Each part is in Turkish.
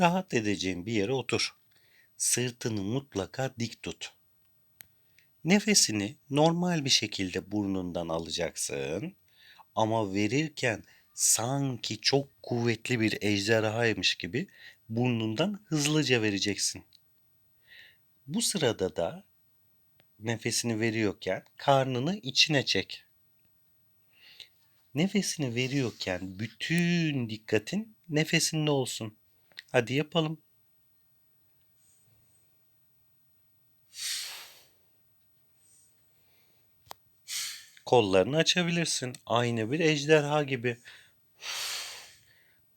Rahat edeceğin bir yere otur. Sırtını mutlaka dik tut. Nefesini normal bir şekilde burnundan alacaksın. Ama verirken sanki çok kuvvetli bir ejderhaymış gibi burnundan hızlıca vereceksin. Bu sırada da nefesini veriyorken karnını içine çek. Nefesini veriyorken bütün dikkatin nefesinde olsun. Hadi yapalım. Kollarını açabilirsin. Aynı bir ejderha gibi.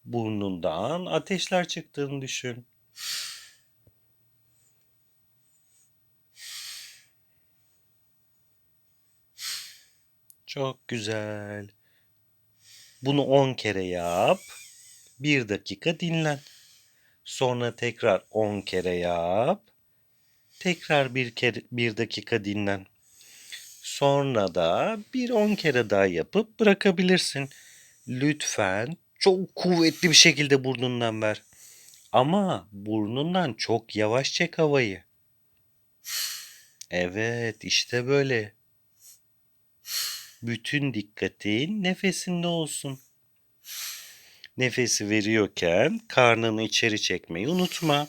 Burnundan ateşler çıktığını düşün. Çok güzel. Bunu 10 kere yap. 1 dakika dinlen. Sonra tekrar 10 kere yap. Tekrar bir kere 1 dakika dinlen. Sonra da bir 10 kere daha yapıp bırakabilirsin. Lütfen çok kuvvetli bir şekilde burnundan ver. Ama burnundan çok yavaş çek havayı. Evet, işte böyle. Bütün dikkatin nefesinde olsun. Nefesi veriyorken karnını içeri çekmeyi unutma.